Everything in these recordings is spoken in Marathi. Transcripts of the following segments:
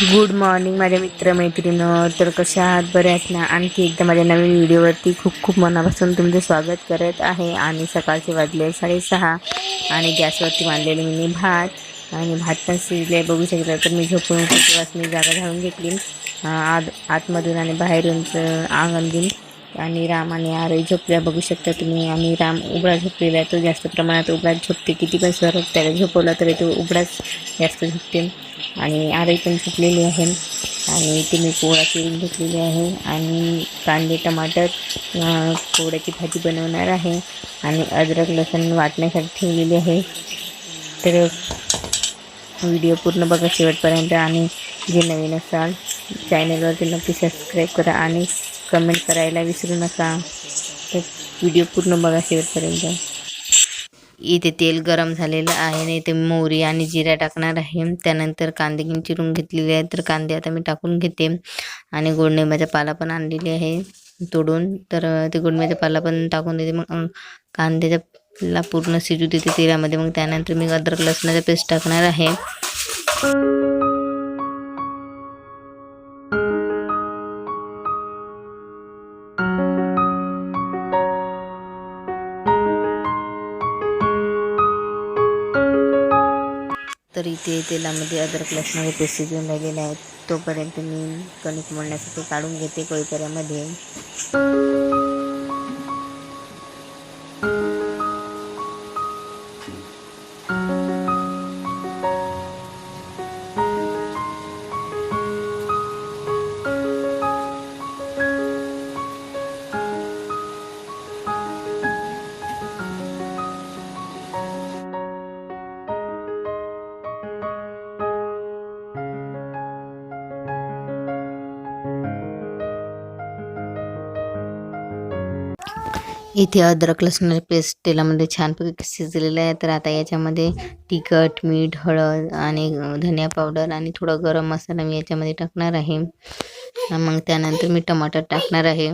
गुड मॉर्निंग माझ्या मित्रमैत्रिणं तर कशा आहात? बरे आहेत ना? आणखी एकदा माझ्या नवीन व्हिडिओवरती खूप खूप मनापासून तुमचं स्वागत करत आहे. आणि सकाळचे वाजले साडेसहा आणि गॅसवरती मांडलेले मी भात आणि भात पण शिजले. बघू शकता तर मी झोपून तेव्हाच मी जागा घालून घेतली. आत आतमधून आणि बाहेरूनचं अंगण बिन आणि राम आणि आरही झोपल्या. बघू शकता तुम्ही आणि राम उबडा झोपलेला आहे. तो जास्त प्रमाणात उबडा झोपते. किती पण स्वरूप त्याला झोपवला तरी तो उबडाच जास्त झोपते. आणि आरही पण झोपलेली आहे. आणि इथे मी पोळा चिरून घेतलेली आहे. आणि कांदे टमाटर पोळ्याची भाजी बनवणार आहे. आणि अद्रक लसूण वाटण्यासाठी ठेवलेली आहे. तर व्हिडिओ पूर्ण बघा शेवटपर्यंत. आणि जे नवीन असाल चॅनलवरती नक्की सबस्क्राईब करा. आणि कमेंट करायला विसरू नका. तर व्हिडिओ पूर्ण बघा शेवटपर्यंत. इथे तेल गरम झालेलं आहे आणि इथे मोहरी आणि जिरा टाकणार आहे. त्यानंतर कांदे चिरून घेतलेले आहेत. तर कांदे आता मी टाकून घेते. आणि गोडनिंबाचा पाला पण आणलेली आहे. तोडून तर ते गोडनिंबाचा पाला पण टाकून देते. मग अं, कांद्याच्या पूर्ण शिजू देते तेलामध्ये. मग त्यानंतर मी अद्रक लसणाचा पेस्ट टाकणार आहे. तर इथे तेलामध्ये अद्रक लसणाचे पेस्ट शिजून राहिलेले आहेत. तोपर्यंत मी कणिक मळण्यासाठी काढून घेते कोयपऱ्यामध्ये इथे अद्रक लसणाची पेस्ट तेलामध्ये छानपैकी शिजलेलं आहे. तर आता याच्यामध्ये तिखट मीठ हळद आणि धनिया पावडर आणि थोडा गरम मसाला मी याच्यामध्ये टाकणार आहे. मग त्यानंतर मी टमाटर टाकणार आहे.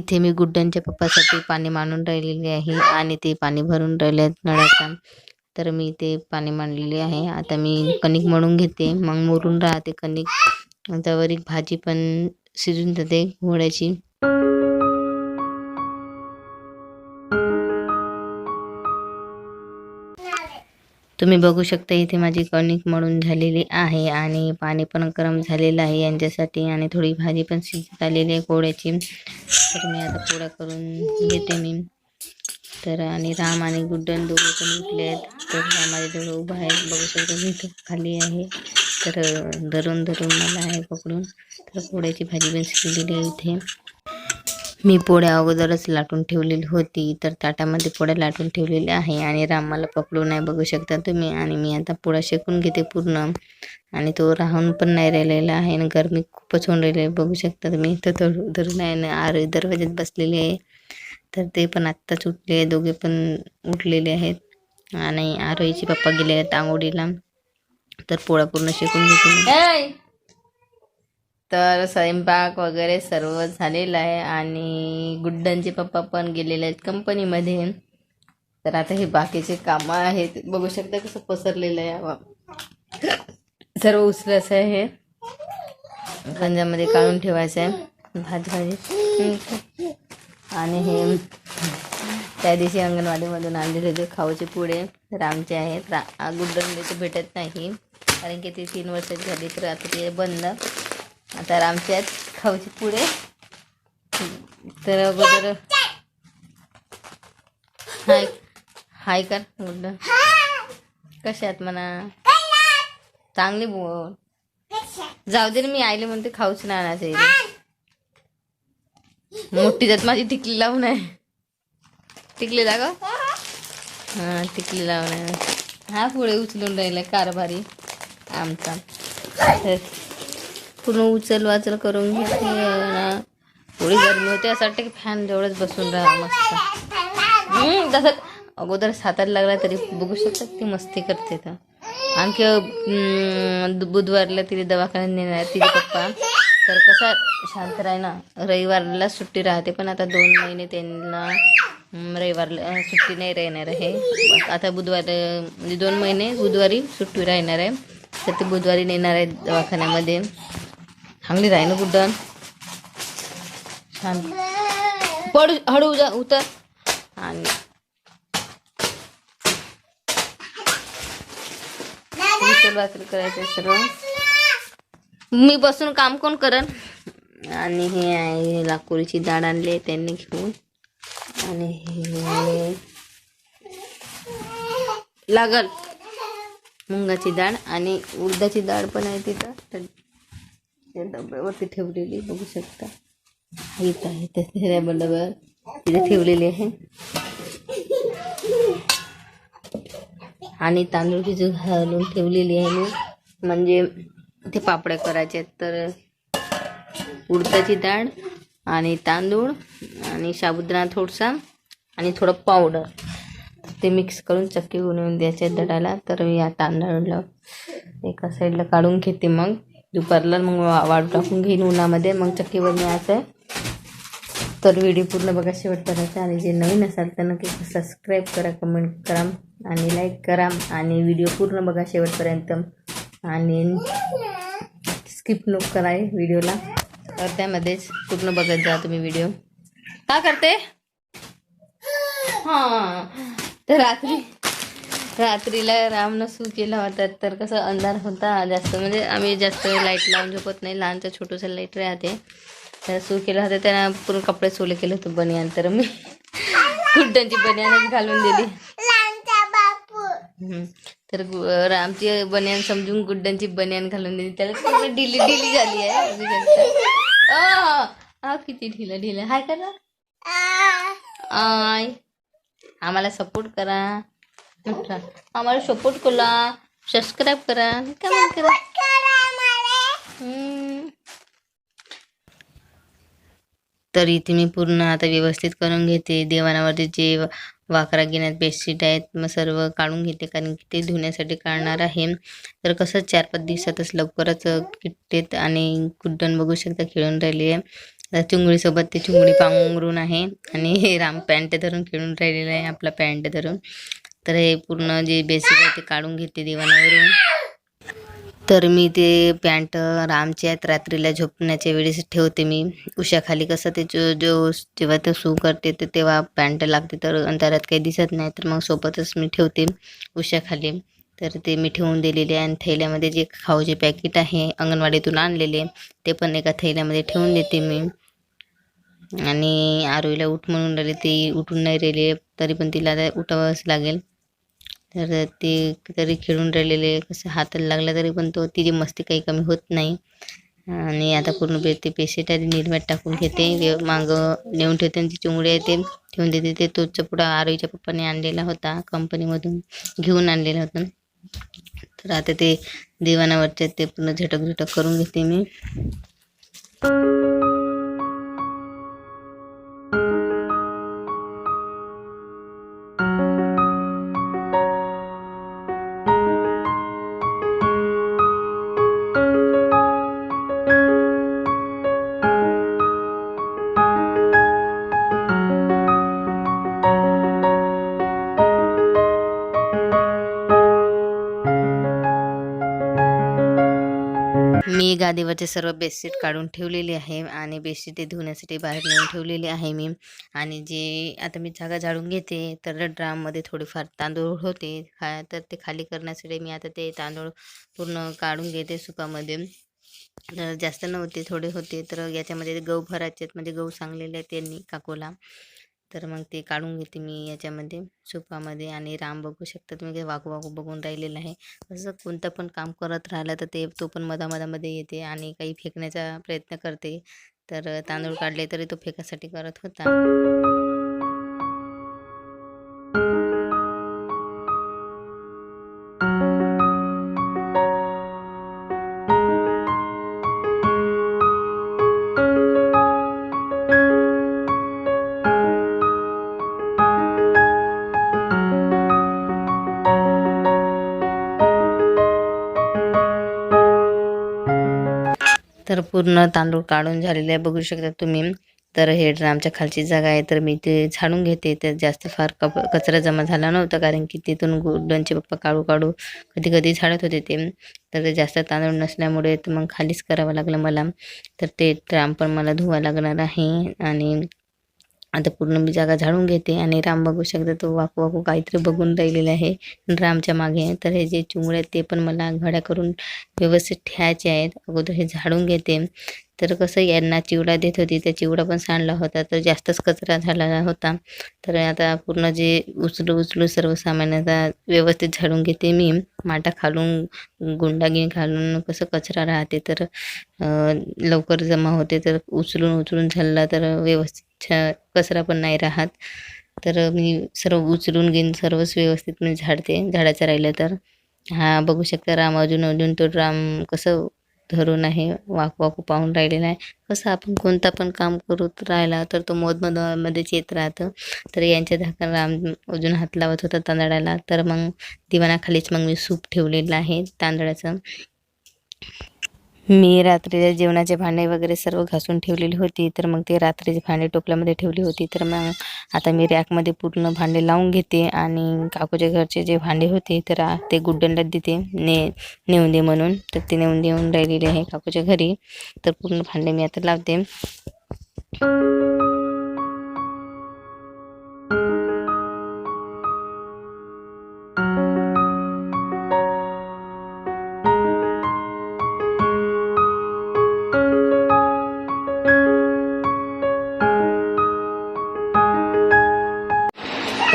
इथे मी गुड्डनच्या पप्पासाठी पाणी मांडून राहिलेली आहे आणि ते पाणी भरून राहिले आहेत नळाचा. तर मी ते पाणी मांडलेले आहे. आता मी कणिक मळून घेते. मग मुरून राहते कणिक. त्यावर एक भाजी पण शिजून जाते घोड्याची. तुम्ही बघू शकता इथे माझी कणिक मळून झालेली आहे आणि पाणी पण गरम झालेलं आहे यांच्यासाठी आणि थोडी भाजी पण शिजत आलेली आहे कोळ्याची तर मी आता पोळ्या करून घेते मी. तर आणि राम आणि गुड्डन दोघे पण उठले आहेत. तर राम माझ्याजवळ उभा आहे. बघू शकतो मी खाली आहे. तर धरून धरून मला आहे पकडून. तर पोळ्याची भाजी पण शिकलेली आहे इथे. मी पोळ्या अगोदरच लाटून ठेवलेली होती. तर ताटामध्ये पोळ्या लाटून ठेवलेल्या आहे आणि राम मला पकडून नाही बघू शकता तुम्ही. आणि मी आता पोळ्या शेकून घेते पूर्ण. आणि तो राहून पण नाही राहिलेला आहे आणि गरमी खूपच होऊन राहिली आहे. बघू शकता तुम्ही तर धरू धरून आहे ना आर दरवाज्यात बसलेले आहे. तर ते पण आत्ताच उठले आहे. दोघे पण उठलेले आहेत. आणि आरोहीचे पप्पा गेले आहेत आंघोळीला. तर पोळा पूर्ण शेकून घेते तर स्वयंपाक वगैरे सर्व झालेलं आहे. आणि गुड्डनचे पप्पा पण गेलेले आहेत कंपनीमध्ये. तर आता हे बाकीचे कामं आहेत. बघू शकता कसं पसरलेलं आहे. सर्व उचलायचं आहे. हे गंजामध्ये काढून ठेवायचं आहे भाजी. भाजी आणि हे त्या दिवशी अंगणवाडीमधून आणलेले होते खाऊचे पुढे रामचे आहेत. रा गुड्डनले ते भेटत नाही. कारण की ते तीन वर्षाची झाली तर आता ते बंद. आता रामच्यात खाऊचे पुढे तर अगोदर हाय हाय कर गुड्ड आहेत म्हणा? चांगली बोल. जाऊ दे ना मी आईले म्हणते खाऊच ना मोठी जात माझी टिकली लावून आहे. टिकली जाग हा टिकली लावून आहे. हा पुढे उचलून राहिला कारभारी आमचा. पूर्ण उचल वाचल करून घेते ना. थोडी गरमी होते असं वाटतं की फॅन जवळच बसून राहा मस्त. तसं अगोदर सातायला लागला तरी बघू शकतात ती मस्ती करते तर. आणखी बुधवारला तिने दवाखान्यात नेणार तिचे पप्पा. तर कसा शांत राही ना रविवारला सुट्टी राहते पण आता दोन महिने त्यांना रविवारला सुट्टी नाही राहणार आहे. आता बुधवार म्हणजे दोन महिने बुधवारी सुट्टी राहणार आहे. तर ते बुधवारी नेणार आहे दवाखान्यामध्ये. चांगली राही ना गुड्डन छान पड हळू जा उतर. आणि उचल वाचल करायचं सर्व. मी बसून काम कोण करन आणि हे आहे लाकोरीची डाळ आणली त्यांनी घेऊन. आणि हे लागल. मुंगाची डाळ आणि उडदाची डाळ पण आहे तिथं. तर त्या डब्यावरती ठेवलेली बघू शकता. इथं आहे त्या डब्यावर. तिथे ठेवलेली आहे. आणि तांदूळ भिजू घालून ठेवलेली आहे मी. म्हणजे ते पापड्या करायचे आहेत. तर उडदाची डाळ आणि तांदूळ आणि साबुदाणा थोडसा आणि थोडं पावडर. ते मिक्स करून चक्की बनवून द्यायचे दडाला. तर मी या तांदळाला एका साईडला काढून घेते मग. दुपारला मग वा- वाळू टाकून घेईन उन्हामध्ये. मग चक्कीवर न्यायचं आहे. तर व्हिडिओ पूर्ण बघा. शेवटपर्यंत आणि जे नवीन असाल तर नक्की सबस्क्राईब करा कमेंट करा. आणि लाईक करा आणि व्हिडिओ पूर्ण बघा शेवटपर्यंत. आणि स्किप नो करा व्हिडिओला त्यामध्येच पूर्ण बघत जा तुम्ही व्हिडिओ का करते? हां. तर रात्री रात्रीला रामनं सू केला होता तर कसं अंधार होता जास्त. म्हणजे आम्ही जास्त लाइट लावून झोपत नाही लहानचं छोटंसं लाइट राहते. तर सू केला होता त्यांना पूर्ण कपडे सोले केले होते बनियान. तर मी गुड्डांची बनियानच घालून दिली. तर रामची बनियान समजून गुड्डांची बनियान घालून दिली. त्याला ढिली ढिली झाली आहे. किती ढिलं ढिलं. हाय करा. आय. आम्हाला सपोर्ट करा. आम्हाला सपोर्ट करा. सबस्क्राईब करा. कमेंट करा. तर इथे मी पूर्ण आता व्यवस्थित करून घेते. देवानावरती जे वाकरा घेण्यात बेडशीट आहेत. मग सर्व काढून घेते कारण की ते धुण्यासाठी काढणार आहे. तर कसं चार पाच दिवसातच लवकरच किट्टेत आणि गुड्डन बघू शकता खेळून राहिली आहे. चुंगळीसोबत ती ते चिंगडी पांघरून आहे आणि हे राम पॅन्ट धरून खेळून राहिलेलं आहे आपला पॅन्ट धरून. तर हे पूर्ण जे बेसिक आहे ते काढून घेते दिवाणावरून तर मी ते पॅन्ट रामचे आहेत रात्रीला झोपण्याच्या वेळेस ठेवते मी. उशाखाली कसं ते जो जो जेव्हा ते सू करते ते तेव्हा पॅन्ट लागते तर अंधारात काही दिसत नाही तर मग सोबतच मी ठेवते उशाखाली. तर ते मी ठेवून दिलेले आणि थैल्यामध्ये जे खाऊचे पॅकेट आहे अंगणवाडीतून आणलेले ते पण एका थैल्यामध्ये ठेवून देते मी. आणि आरोईला उठ म्हणून राहिले ती उठून नाही राहिले तरी पण तिला उठावंच लागेल. तर ते तरी खेळून राहिलेले कसं हाताला लागला तरी पण तो तिची मस्ती काही कमी होत नाही. आणि आता पूर्ण पे ते पेशंट आधी निर्म्यात टाकून घेते. मागं नेऊन ठेवते आणि ती चिंगडी आहे ते ठेवून देते. ते तोच पुढं आरोईच्या पप्पाने आणलेला होता कंपनीमधून घेऊन आणलेला होता. तर आता ते दिवाणावरचे ते पूर्ण झटक झटक करून घेते मी. मी गादीवरचे सर्व बेडशीट काढून ठेवलेली आहे आणि बेडशीट ते धुण्यासाठी बाहेर नेऊन ठेवलेली आहे मी. आणि जे आता मी जागा झाडून घेते तर ड्राममध्ये थोडेफार तांदूळ होते. खा तर ते खाली करण्यासाठी मी आता ते तांदूळ पूर्ण काढून घेते सुपामध्ये. तर जास्त नव्हते थोडे होते. तर याच्यामध्ये गहू भरायचे आहेत म्हणजे गहू सांगलेले आहेत त्यांनी काकूला. तर मग ते काढून घेते मी याच्यामध्ये सुपामध्ये आणि राम बघू शकता तुम्ही वाकू वाकू बघून राहिलेलं आहे. तसं कोणतं पण काम करत राहिलं तर ते तो पण मधामधामध्ये येते आणि काही फेकण्याचा प्रयत्न करते. तर तांदूळ काढले तरी तो फेकासाठी करत होता. तर पूर्ण तांदूळ काढून झालेले आहे. बघू शकता तुम्ही. तर हे ड्रामच्या खालची जागा आहे. तर मी ते झाडून घेते. तर जास्त फार कप कचरा जमा झाला नव्हता. कारण की तिथून गुड्डांचे पप्पा काढू काढू कधी कधी झाडत होते ते. तर ते जास्त तांदूळ नसल्यामुळे तर मग खालीच करावं लागलं मला. तर ते ड्राम पण मला धुवा लागणार आहे. आणि आता पूर्ण मी जागा झाडून घेते आणि राम बघू शकता तो वाकू वाकू काहीतरी बघून राहिलेला आहे. रामच्या मागे तर हे जे चुंगळे आहेत ते पण मला घड्या करून व्यवस्थित ठेवायचे आहेत. अगोदर हे झाडून घेते. तर कसं यांना चिवडा देत होती त्या चिवडा पण सांडला होता. तर जास्तच कचरा झाला होता. तर आता पूर्ण जे उचलू उचलू सर्व सामान आता व्यवस्थित झाडून घेते मी. माटा खालून गुंडागिन घालून कसं कचरा राहते. तर लवकर जमा होते. तर उचलून उचलून झाला तर व्यवस्थित छ- कचरा पण नाही राहत. तर मी सर्व उचलून घेईन सर्वच व्यवस्थित मी झाडते झाडाचं राहिलं तर. हा बघू शकता राम अजून अजून तो राम कसं धरून आहे वाकू वाकू पाहून राहिलेला आहे कसं आपण कोणता पण काम करत राहिला तर तो मोदमधमध्येच येत राहतं. तर यांच्या धाकाला राम अजून हात लावत होता तांदळाला. तर मग दिवाणाखालीच मग मी सूप ठेवलेलं आहे तांदळाचं. मी रात्रीच्या जेवणाचे भांडे वगैरे सर्व घासून ठेवलेली होती तर मग ते रात्रीचे भांडे टोपल्यामध्ये ठेवली होती तर मग आता मी रॅकमध्ये पूर्ण भांडे लावून घेते आणि काकूच्या घरचे जे भांडे होते तर ते गुड्डनला देते ने नेऊन दे म्हणून. तर ते नेऊन देऊन राहिलेले आहे काकूच्या घरी. तर पूर्ण भांडे मी आता लावते.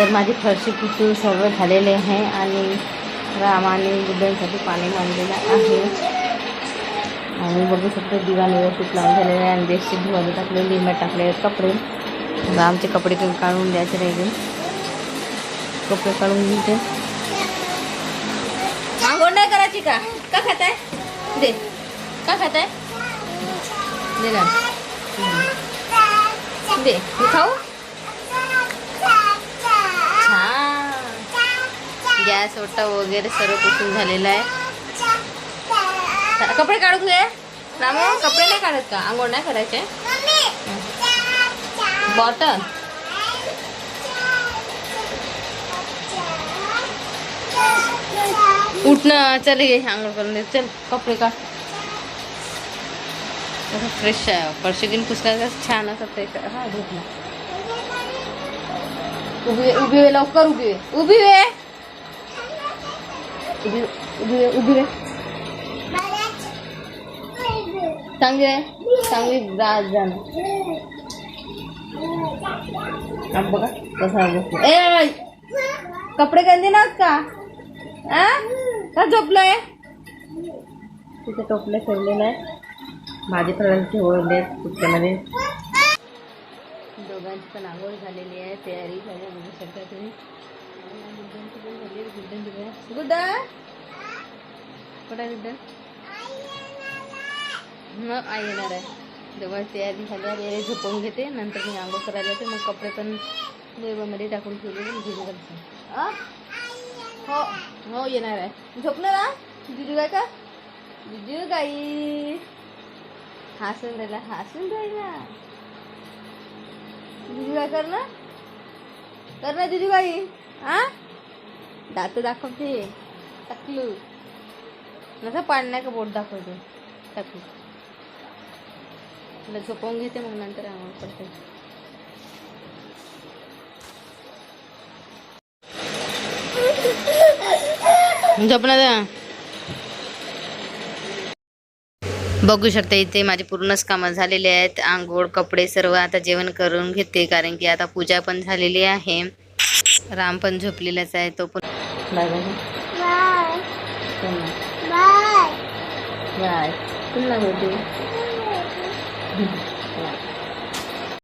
तर माझी फरशी पुसून सर्व झालेले आहे आणि रामाने बुद्धांसाठी पाणी मांडलेलं आहे. आणि बघू शकतो दिवा व्यवस्थित लावून झालेलं आहे आणि बेडशीट धुवायला टाकले लिंबा टाकले कपडे. रामचे कपडे काढून द्यायचे राहिले कपडे काढून घेते. आंघोळ नाही करायची का? का खाताय? दे. का खाताय? दे ना. दे. खाऊ? गॅस ओटा वगैरे सर्व पुसून आहे. कपडे काढून घे. रामो, कपडे नाही काढत का? आंघोळ नाही करायचे? बॉटल. उठ ना, चल आंघोळ करून दे. चल, कपडे काढ. फ्रेश आहे. फरशी गिन पुसला छान असं फ्रेश हा उभी वे- उभी वे लवकर उभी वे उभी वे उभी उभी उभी चांगली आहे चांगली राज जाणं बघा कसा बसतो ए कपडे गंदे नाहीत का? आ? का झोपलोय? तिथे टोपले ठेवलेलं नाही भाजी थोडं ठेवले कुठच्यामध्ये. दोघांची पण आंघोळ झालेली आहे तयारी झाली बघू शकता तुम्ही. गुड आहे. कुठं मग आई येणार आहे दोघांची तयारी झाल्यावर याला झोपवून घेते नंतर मी आंघोळ करायला येते मग कपडे पण वेबामध्ये टाकून ठेवलेले घेऊन करते हो हो येणार आहे झोपणार आ जुजू काय का जिजू गाई हसून राहिला हसून राहिला जुजू काय करणार ना कर ना जिजू आ दात दाखवते. टकलू. नसं पाडण्या का बोट दाखवते टकलू. तुला झोपवून घेते मग नंतर आम्हाला पडते झोपणार बघू शकता इथे माझे पूर्णच कामं झालेले आहेत. आंघोळ कपडे सर्व आता जेवण करून घेते. कारण की आता पूजा पण झालेली आहे. राम पण झोपलेलाच आहे. तो पण Bye bye. Bye. Bye. Bye. Bye. Good luck with you.